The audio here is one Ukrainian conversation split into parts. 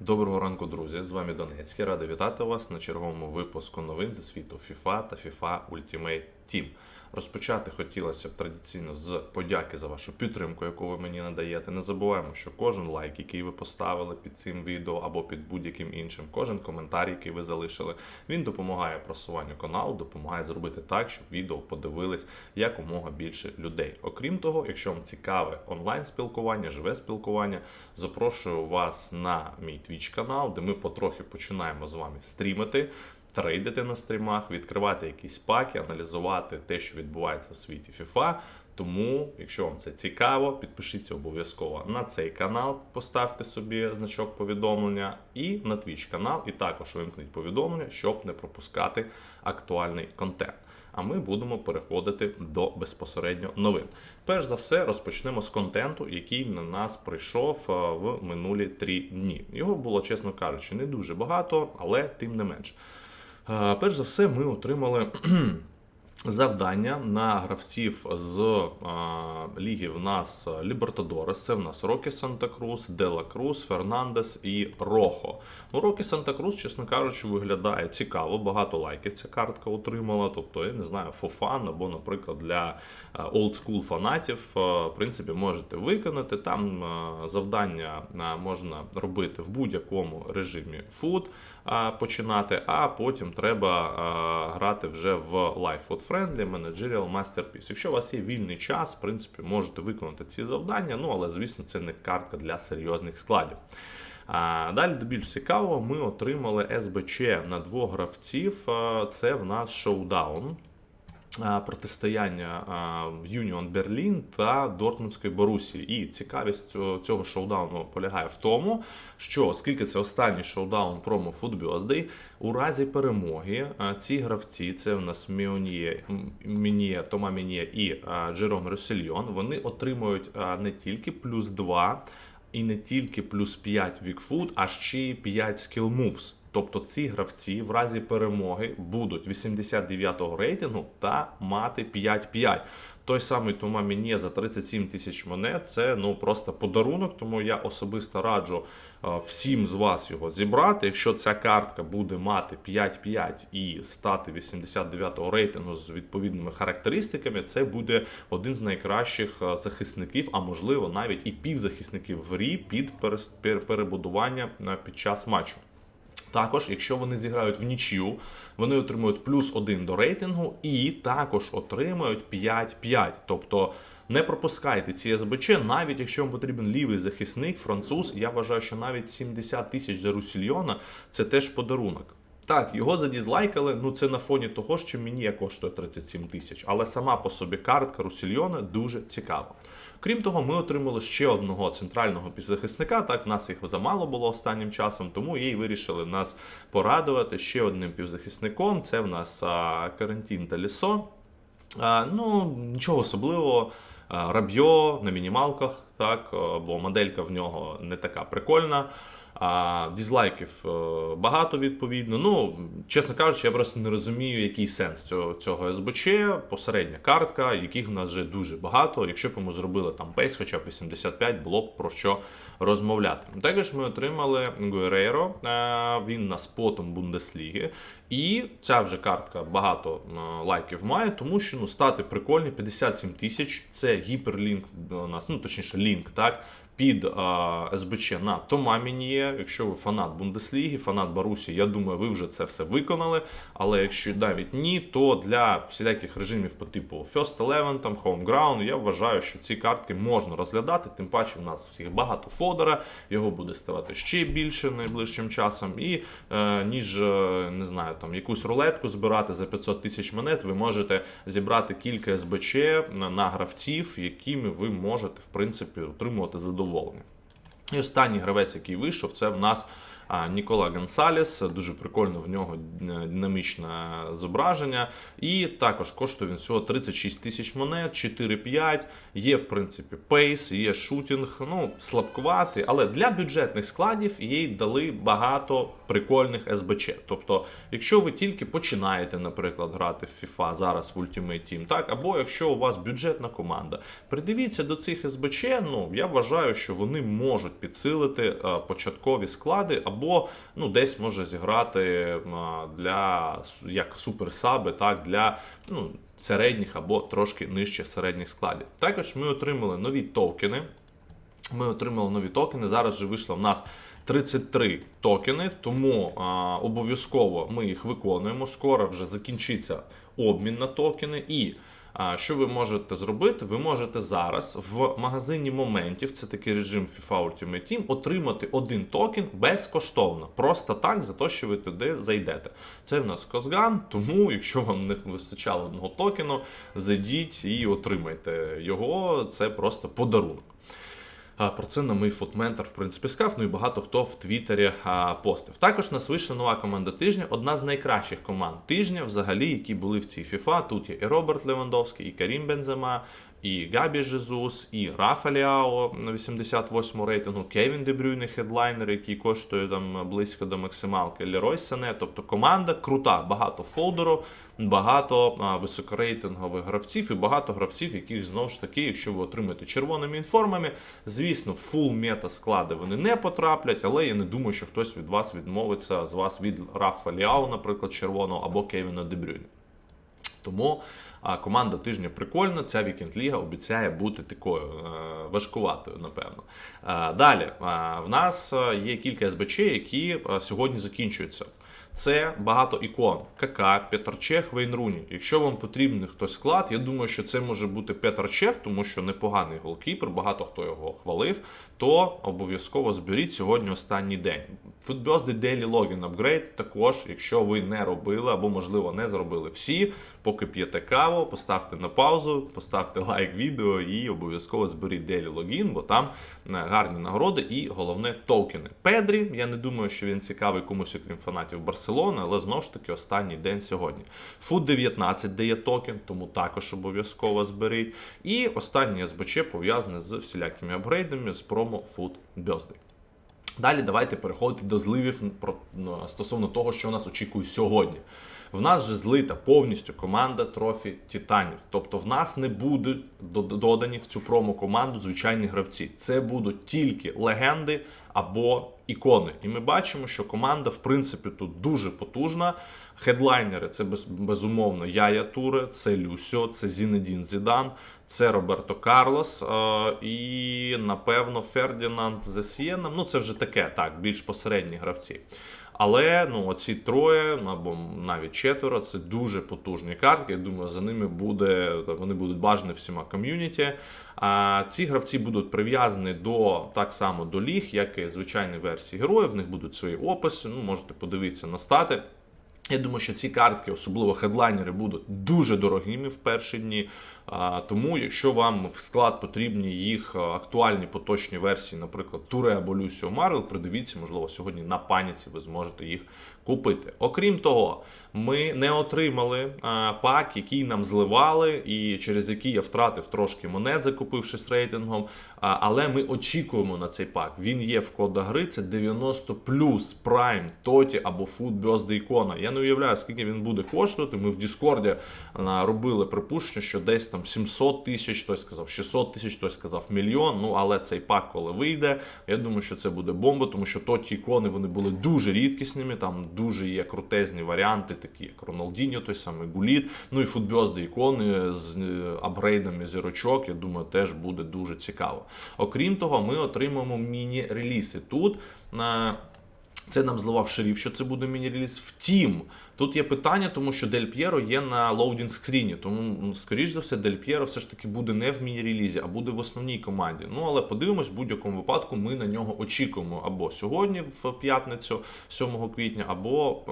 Доброго ранку, друзі! З вами Донецький. Радий вітати вас на черговому випуску новин зі світу FIFA та FIFA Ultimate Team. Розпочати хотілося б традиційно з подяки за вашу підтримку, яку ви мені надаєте. Не забуваємо, що кожен лайк, який ви поставили під цим відео або під будь-яким іншим, кожен коментар, який ви залишили, він допомагає просуванню каналу, допомагає зробити так, щоб відео подивились якомога більше людей. Окрім того, якщо вам цікаве онлайн спілкування, живе спілкування, запрошую вас на мій Twitch канал, де ми потрохи починаємо з вами стрімити. Трейдити на стрімах, відкривати якісь паки, аналізувати те, що відбувається в світі FIFA. Тому, якщо вам це цікаво, підпишіться обов'язково на цей канал, поставте собі значок повідомлення і на Twitch канал, і також вимкніть повідомлення, щоб не пропускати актуальний контент. А ми будемо переходити до безпосередньо новин. Перш за все, розпочнемо з контенту, який на нас прийшов е, в минулі три дні. Його було, чесно кажучи, не дуже багато, але тим не менш. Перш за все, ми отримали завдання на гравців з а, ліги в нас Лібертадорес. Це в нас Рокі Санта Крус, Дела Крус, Фернандес і Рохо. Ну, Рокі Санта Крус, чесно кажучи, виглядає цікаво. Багато лайків ця картка отримала. Тобто, я не знаю, фофан або, наприклад, для олдскул фанатів, в принципі, можете виконати. Там завдання можна робити в будь-якому режимі фуд починати, а потім треба грати вже в Life Food Friendly Managerial Masterpiece. Якщо у вас є вільний час, в принципі, можете виконати ці завдання, ну але звісно, це не картка для серйозних складів. А далі до більш цікавого, ми отримали СБЧ на двох гравців. Це в нас шоудаун. Протистояння Юніон Берлін та Дортмундської Борусії. І цікавість цього, цього шоудауну полягає в тому, що оскільки це останній шоудаун промо Food у разі перемоги ці гравці, це в нас Міоніє, Мініє, Тома Мініє і Джером Росельйон, вони отримують не тільки плюс 2, і не тільки плюс 5 вікфуд, а ще й 5 skill moves. Тобто ці гравці в разі перемоги будуть 89-го рейтингу та мати 5-5. Той самий Тома Мінє за 37 тисяч монет це ну просто подарунок, тому я особисто раджу е, всім з вас його зібрати. Якщо ця картка буде мати 5-5 і стати 89-го рейтингу з відповідними характеристиками, це буде один з найкращих е, захисників, а можливо навіть і півзахисників в грі під перебудування е, під час матчу. Також, якщо вони зіграють в нічю, вони отримують плюс 1 до рейтингу і також отримують 5-5. Тобто не пропускайте ці СБЧ, навіть якщо вам потрібен лівий захисник, француз, я вважаю, що навіть 70 тисяч за Русільйона це теж подарунок. Так, його задізлайкали, ну це на фоні того, що мені я коштує 37 тисяч, але сама по собі картка Русільйона дуже цікава. Крім того, ми отримали ще одного центрального півзахисника. Так, в нас їх замало було останнім часом, тому їй вирішили нас порадувати ще одним півзахисником. Це в нас а, Карантін та Лісо. А, ну, нічого особливого. Рабьо на мінімалках, так, бо моделька в нього не така прикольна. А дізлайків е, багато відповідно. Ну, чесно кажучи, я просто не розумію, який сенс цього, цього СБЧ, посередня картка, яких в нас вже дуже багато. Якщо б ми зробили там пейс, хоча б 85, було б про що розмовляти. Також ми отримали Гуерейро, е, він на спотом Бундесліги. І ця вже картка багато е, лайків має, тому що ну, стати прикольний 57 тисяч. Це гіперлінк до нас, ну точніше, лінк, так. Під а, СБЧ на Томамініє. Якщо ви фанат Бундесліги, фанат Барусі, я думаю, ви вже це все виконали. Але якщо навіть ні, то для всіляких режимів по типу First Eleven, там Home Ground, я вважаю, що ці картки можна розглядати. Тим паче, в нас всіх багато фодера, його буде ставати ще більше найближчим часом. І е, ніж е, не знаю, там якусь рулетку збирати за 500 тисяч монет, ви можете зібрати кілька СБЧ на гравців, якими ви можете в принципі отримувати задоволення. long І останній гравець, який вийшов, це в нас Нікола Гонсалес. Дуже прикольно в нього е, динамічне зображення. І також коштує він всього 36 тисяч монет, 4-5. Є, в принципі, пейс, є шутінг. Ну, слабкуватий, але для бюджетних складів їй дали багато прикольних СБЧ. Тобто, якщо ви тільки починаєте, наприклад, грати в FIFA зараз в Ultimate Team, так, або якщо у вас бюджетна команда, придивіться до цих СБЧ, ну я вважаю, що вони можуть підсилити е, початкові склади, або ну, десь може зіграти е, для як суперсаби, так для ну, середніх або трошки нижче середніх складів. Також ми отримали нові токени. Ми отримали нові токени. Зараз вже вийшло в нас 33 токени, тому обов'язково ми їх виконуємо. Скоро вже закінчиться обмін на токени. І що ви можете зробити? Ви можете зараз в магазині моментів, це такий режим FIFA Ultimate Team, отримати один токен безкоштовно. Просто так, за те, що ви туди зайдете. Це в нас Козган, тому якщо вам не вистачало одного токену, зайдіть і отримайте його. Це просто подарунок. Про це на мій фотментор, в принципі, сказав. Ну і багато хто в Твіттері постив. Також нас вийшла нова команда тижня, одна з найкращих команд тижня, взагалі, які були в цій FIFA. Тут є і Роберт Левандовський, і Карім Бензема, і Габі Жезус, і Рафа Ліао на 88-му рейтингу, Кевін Дебрюйне, хедлайнер, який коштує там близько до максималки, Лерой Сане. Тобто команда крута, багато фолдеру, багато а, високорейтингових гравців і багато гравців, яких знову ж таки, якщо ви отримаєте червоними інформами, звісно, фул мета склади вони не потраплять, але я не думаю, що хтось від вас відмовиться з вас від Рафа Ліао, наприклад, червоного або Кевіна Дебрюйне. Тому команда тижня прикольна. Ця вікенд-ліга обіцяє бути такою е, важкуватою, напевно. Е, далі е, в нас є кілька СБЧ, які сьогодні закінчуються. Це багато ікон. КК, Петр Чех, Вейнруні. Якщо вам потрібен хтось склад, я думаю, що це може бути Петр Чех, тому що непоганий голкіпер, багато хто його хвалив. То обов'язково зберіть сьогодні останній день. Footbirthday Daily Login Upgrade також, якщо ви не робили або, можливо, не зробили всі, поки п'єте каву, поставте на паузу, поставте лайк відео і обов'язково зберіть Daily Login, бо там е, гарні нагороди і головне токени. Педрі, я не думаю, що він цікавий комусь, окрім фанатів Барселони, але знову ж таки останній день сьогодні. Food 19 дає токен, тому також обов'язково зберіть. І останнє СБЧ пов'язане з всілякими апгрейдами з промо Food Birthday. Далі давайте переходити до зливів ну, стосовно того, що нас очікує сьогодні. В нас вже злита повністю команда трофі Титанів. Тобто в нас не будуть додані в цю промо-команду звичайні гравці. Це будуть тільки легенди або ікони. І ми бачимо, що команда, в принципі, тут дуже потужна. Хедлайнери це без, безумовно Яя Туре, це Люсьо, це Зінедін Зідан, це Роберто Карлос е, і, напевно, Фердінанд з Сієном. Ну, це вже таке, так, більш посередні гравці. Але ну, оці троє або навіть четверо це дуже потужні картки. Я думаю, за ними буде вони будуть бажані всіма ком'юніті. А ці гравці будуть прив'язані до так само до ліг, як і звичайні версії героїв. В них будуть свої описи. Ну, можете подивитися на стати. Я думаю, що ці картки, особливо хедлайнери, будуть дуже дорогими в перші дні. Тому, якщо вам в склад потрібні їх актуальні поточні версії, наприклад, Туре або Люсіо Марвел, придивіться, можливо, сьогодні на паніці ви зможете їх купити. Окрім того, ми не отримали пак, який нам зливали, і через який я втратив трошки монет, закупившись рейтингом. Але ми очікуємо на цей пак. Він є в кодах гри, це 90 плюс Prime, Тоті або Food ікона. Я не уявляю, скільки він буде коштувати. Ми в Діскорді робили припущення, що десь там 700 тисяч, хтось сказав 600 тисяч, хтось сказав мільйон. Ну але цей пак, коли вийде, я думаю, що це буде бомба, тому що тоті ікони вони були дуже рідкісними. Там дуже є крутезні варіанти, такі як Роналдіньо, той самий Гуліт. Ну і футбьозди ікони з е, апгрейдами зірочок. Я думаю, теж буде дуже цікаво. Окрім того, ми отримаємо міні-реліси тут. на це нам зливав шериф, що це буде міні-реліз. Втім, тут є питання, тому що Дель П'єро є на лоудінг скріні. Тому, ну, скоріш за все, Дель П'єро все ж таки буде не в міні-релізі, а буде в основній команді. Ну, але подивимось, в будь-якому випадку ми на нього очікуємо або сьогодні, в п'ятницю, 7 квітня, або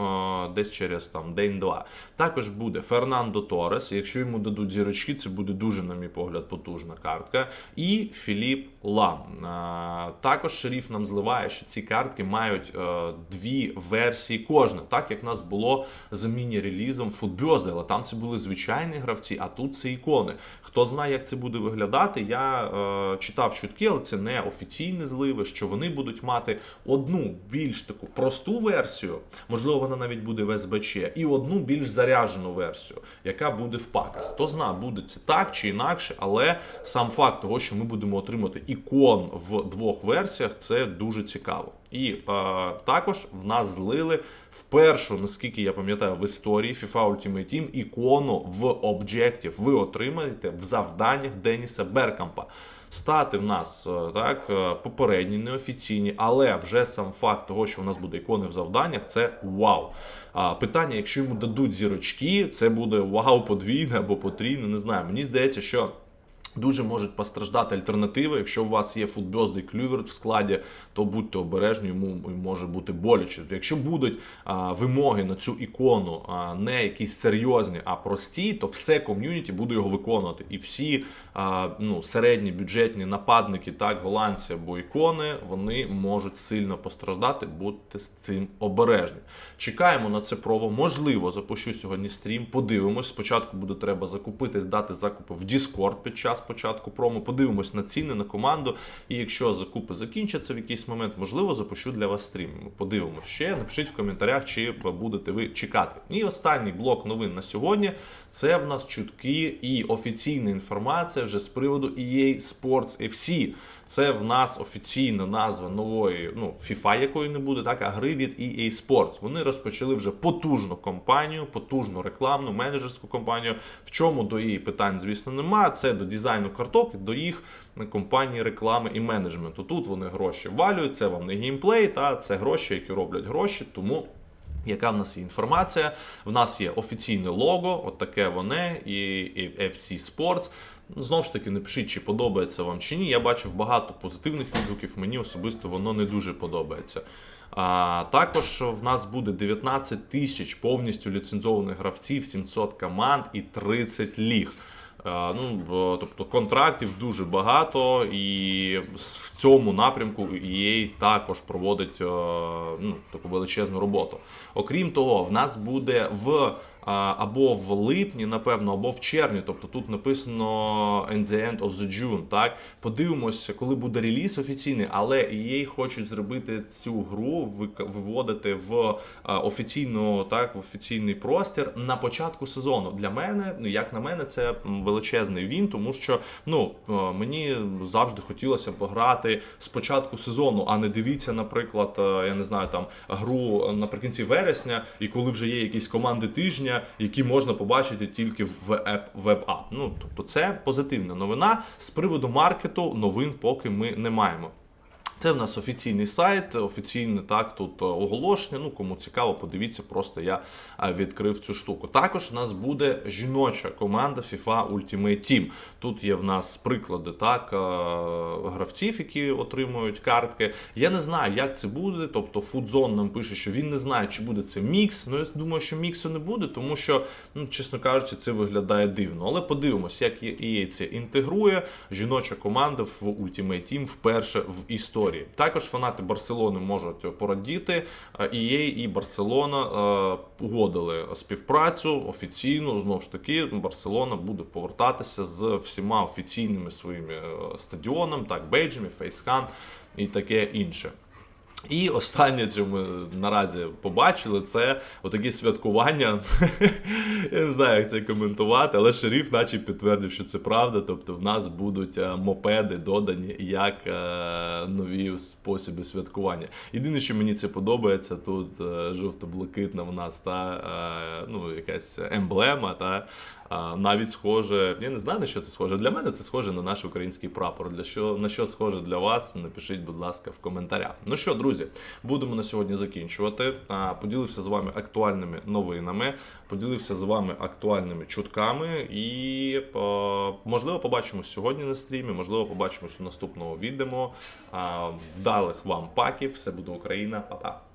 е, десь через там день-два. Також буде Фернандо Торес. Якщо йому дадуть зірочки, це буде дуже, на мій погляд, потужна картка. І Філіп Лам. Е, також шериф нам зливає, що ці картки мають. Е, дві версії кожна, так як в нас було з міні-релізом Footbirthday, там це були звичайні гравці, а тут це ікони. Хто знає, як це буде виглядати, я е, читав чутки, але це не офіційні зливи, що вони будуть мати одну більш таку просту версію, можливо, вона навіть буде в СБЧ, і одну більш заряджену версію, яка буде в паках. Хто знає, буде це так чи інакше, але сам факт того, що ми будемо отримати ікон в двох версіях, це дуже цікаво. І е, також в нас злили вперше, наскільки я пам'ятаю, в історії FIFA Ultimate Team ікону в Objective. Ви отримаєте в завданнях Деніса Беркампа. Стати в нас е, так е, попередні, неофіційні, але вже сам факт того, що в нас буде ікони в завданнях, це вау. Питання, якщо йому дадуть зірочки, це буде вау подвійне або потрійне. Не знаю. Мені здається, що. Дуже можуть постраждати альтернативи. Якщо у вас є футбьоздий клюверт в складі, то будьте обережні, йому може бути боляче. Якщо будуть а, вимоги на цю ікону а, не якісь серйозні, а прості, то все ком'юніті буде його виконувати. І всі а, ну, середні бюджетні нападники, так, голландці або ікони, вони можуть сильно постраждати. Будьте з цим обережні. Чекаємо на це прово. Можливо, запущу сьогодні стрім. Подивимось. Спочатку буде треба закупитись, дати закупи в Discord під час початку промо. Подивимось на ціни на команду. І якщо закупи закінчаться в якийсь момент, можливо, запущу для вас стрім. Подивимось ще. Напишіть в коментарях, чи будете ви чекати. І останній блок новин на сьогодні це в нас чутки і офіційна інформація вже з приводу EA Sports FC. Це в нас офіційна назва нової, ну, FIFA, якої не буде, так, а гри від EA Sports. Вони розпочали вже потужну кампанію, потужну рекламну, менеджерську кампанію. В чому до її питань, звісно, немає. Це до дизайну карток, до їх компанії реклами і менеджменту. Тут вони гроші валюють, це вам не геймплей, та це гроші, які роблять гроші. Тому. Яка в нас є інформація? В нас є офіційне лого, от таке воне, і, і FC Sports. Знову ж таки, напишіть, чи подобається вам чи ні. Я бачив багато позитивних відгуків, мені особисто воно не дуже подобається. А, також в нас буде 19 тисяч повністю ліцензованих гравців, 700 команд і 30 ліг. А, Ну, тобто контрактів дуже багато, і в цьому напрямку EA також проводить е, ну, таку величезну роботу. Окрім того, в нас буде в або в липні, напевно, або в червні. Тобто тут написано «In the end of the June». Так, подивимося, коли буде реліз офіційний, але EA хочуть зробити цю гру, виводити в а, офіційну, так, в офіційний простір на початку сезону. Для мене, ну як на мене, це величезний він, тому що ну е, мені завжди хотілося пограти з початку сезону, а не дивіться, наприклад, е, я не знаю, там гру наприкінці вересня, і коли вже є якісь команди тижня, які можна побачити тільки в веб-ап. Ну тобто, це позитивна новина. З приводу маркету новин поки ми не маємо. Це в нас офіційний сайт, офіційне так тут е, оголошення. Ну кому цікаво, подивіться, просто я е, відкрив цю штуку. Також в нас буде жіноча команда FIFA Ultimate Team. Тут є в нас приклади так е, гравців, які отримують картки. Я не знаю, як це буде. Тобто, Фудзон нам пише, що він не знає, чи буде це мікс. Ну я думаю, що міксу не буде, тому що, ну чесно кажучи, це виглядає дивно. Але подивимось, як EA це інтегрує. Жіноча команда в Ultimate Team вперше в історії. Також фанати Барселони можуть порадіти. і EA і Барселона погодили угодили співпрацю офіційно. Знову ж таки, Барселона буде повертатися з всіма офіційними своїми е, стадіонами, так, бейджами, фейсхан і таке інше. І останнє, що ми наразі побачили, це отакі святкування. Я не знаю, як це коментувати, але шериф, наче підтвердив, що це правда. Тобто, в нас будуть е, мопеди додані як е, нові способи святкування. Єдине, що мені це подобається, тут е, жовто-блакитна в нас та ну, якась емблема, та навіть схоже. Я не знаю на що це схоже. Для мене це схоже на наш український прапор. Для що на що схоже для вас? Напишіть, будь ласка, в коментарях. Ну що, друзі, будемо на сьогодні закінчувати. Поділився з вами актуальними новинами, поділився з вами актуальними чутками, і можливо побачимось сьогодні на стрімі, можливо, побачимось у наступному відео. Вдалих вам паків, все буде Україна, Па-па.